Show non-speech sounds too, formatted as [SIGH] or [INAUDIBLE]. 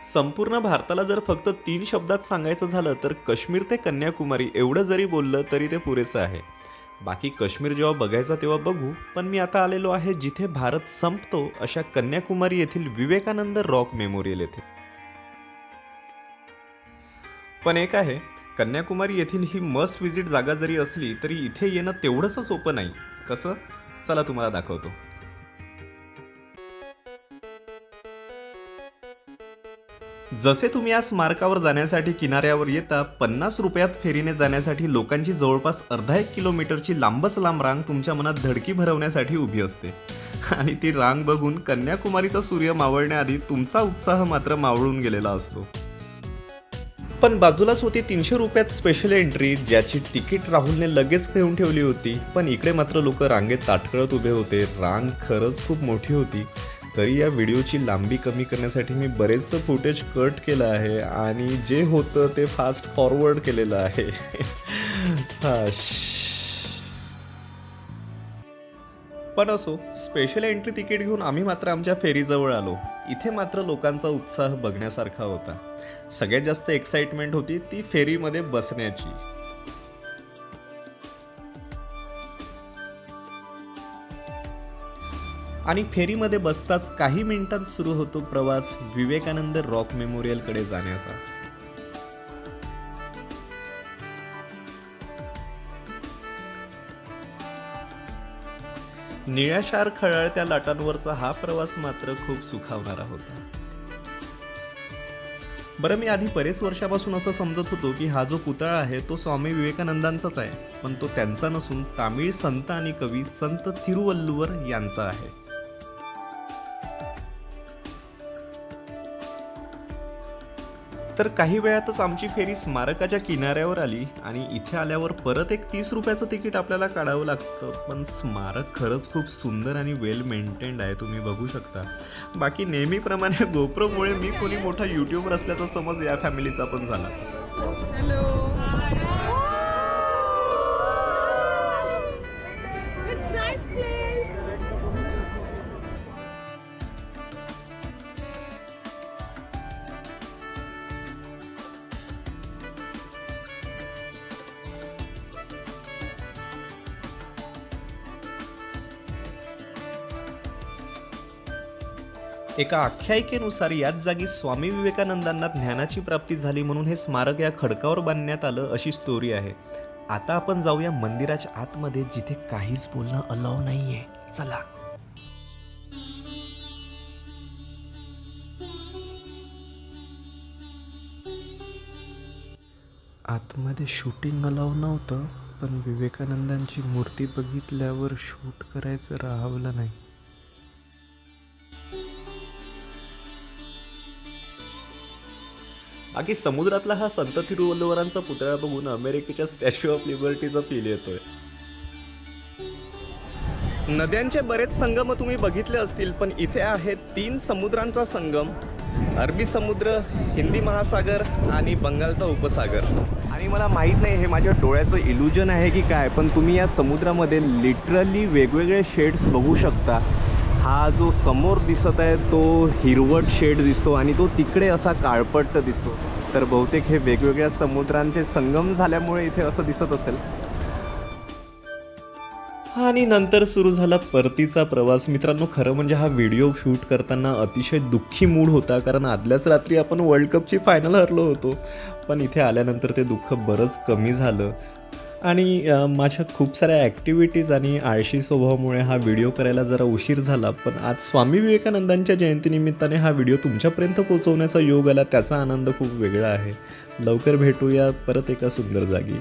संपूर्ण भारताला जर फक्त तीन शब्दात सांगायचं झालं तर काश्मीर ते कन्याकुमारी एवढं जरी बोललं तरी ते पुरेसं आहे. बाकी काश्मीर जेव्हा बघायचा तेव्हा बघू पण मी आता आलेलो आहे जिथे भारत संपतो अशा कन्याकुमारी येथील विवेकानंद रॉक मेमोरियल येथे. पण एक आहे कन्याकुमारी येथील ही मस्ट विजिट जागा जरी असली तरी इथे येणं तेवढंसं सोपं नाही. कसं? चला तुम्हाला दाखवतो. जसे तुम्ही या स्मारकावर जाण्यासाठी किनाऱ्यावर येता पन्नास रुपयात फेरीने जाण्यासाठी लोकांची जवळपास अर्धा एक किलोमीटरची लांबच लांब रांग तुमच्या मनात धडकी भरवण्यासाठी उभी असते. आणि ती रांग बघून कन्याकुमारीचा सूर्य मावळण्याआधी तुमचा उत्साह मात्र मावळून गेलेला असतो. पण बाजूलाच होती तीनशे रुपयात स्पेशल एंट्री ज्याची तिकीट राहुलने लगेच घेऊन ठेवली होती. पण इकडे मात्र लोक रांगेत ताटकळत उभे होते. रांग खरंच खूप मोठी होती. तरी या व्हिडिओची लांबी कमी करण्यासाठी मी बरेचसं फुटेज कट केलं आहे आणि जे होतं ते फास्ट फॉरवर्ड केलेलं आहे. [LAUGHS] हा, पण असो स्पेशल एंट्री तिकीट घेऊन आम्ही मात्र आमच्या फेरीजवळ आलो. इथे मात्र लोकांचा उत्साह बघण्यासारखा होता. सगळ्यात जास्त एक्साइटमेंट होती ती फेरीमध्ये बसण्याची. आणि फेरीमध्ये बसताच काही मिनिटांत सुरू होतो प्रवास विवेकानंद रॉक मेमोरियलकडे जाण्याचा. निळ्याशार खळाळत्या लाटांवरचा हा प्रवास मात्र खूप सुखावणारा होता. बरं मी आधी बरेच वर्षापासून असं समजत होतो की हा जो पुतळा आहे तो स्वामी विवेकानंदांचाच आहे पण तो त्यांचा नसून तामिळ संत आणि कवी संत तिरुवल्लुवर यांचा आहे. तर काही वेळातच आमची फेरी स्मारकाच्या किनाऱ्यावर आली आणि इथे आल्यावर परत एक तीस रुपयाचं तिकीट आपल्याला काढावं लागतं. पण स्मारक खरंच खूप सुंदर आणि वेल मेंटेन्ड आहे तुम्ही बघू शकता. बाकी नेहमीप्रमाणे [LAUGHS] गोप्रोमुळे मी कोणी मोठा युट्यूबर असल्याचा समज या फॅमिलीचा पण झाला. हॅलो एका आख्यायिकेनुसार याच जागी स्वामी विवेकानंदांना ज्ञानाची प्राप्ती झाली म्हणून हे स्मारक या खडकावर बांधण्यात आलं अशी स्टोरी आहे. आता आपण जाऊया मंदिराच्या आतमध्ये जिथे काहीच बोलणं अलाव नाहीये. चला. आतमध्ये शूटिंग अलाव नव्हतं पण विवेकानंदांची मूर्ती बघितल्यावर शूट करायचं राहवलं नाही. बाकी समुद्रातला हा संत तिरुवल्लुवरांचा पुतळा बघून अमेरिकेच्या स्टॅच्यू ऑफ लिबर्टीचा फील येतोय. नद्यांचे बरेच संगम तुम्ही बघितले असतील पण इथे आहेत तीन समुद्रांचा संगम. अरबी समुद्र हिंदी महासागर आणि बंगालचा उपसागर. आणि मला माहीत नाही हे माझ्या डोळ्याचं इल्युजन आहे की काय पण तुम्ही या समुद्रामध्ये लिटरली वेगवेगळे शेड्स बघू शकता. हा जो समोर दिसत आहे तो हिरवट शेड दिसतो आणि तो तिकडे असा काळपट्ट दिसतो. तर बहुतेक हे वेगवेगळ्या समुद्रांचे संगम झाल्यामुळे इथे असं दिसत असेल. हा आणि नंतर सुरू झाला परतीचा प्रवास. मित्रांनो खरं म्हणजे हा व्हिडिओ शूट करताना अतिशय दुःखी मूड होता कारण आदल्याच रात्री आपण वर्ल्ड कपची फायनल हरलो होतो. पण इथे आल्यानंतर ते दुःख बरंच कमी झालं. आणि माझ्या खूप साऱ्या ॲक्टिव्हिटीज आणि आळशी स्वभावामुळे हा व्हिडिओ करायला जरा उशीर झाला. पण आज स्वामी विवेकानंदांच्या जयंतीनिमित्ताने हा व्हिडिओ तुमच्यापर्यंत पोहोचवण्याचा योग आला त्याचा आनंद खूप वेगळा आहे. लवकर भेटूया परत एका सुंदर जागी.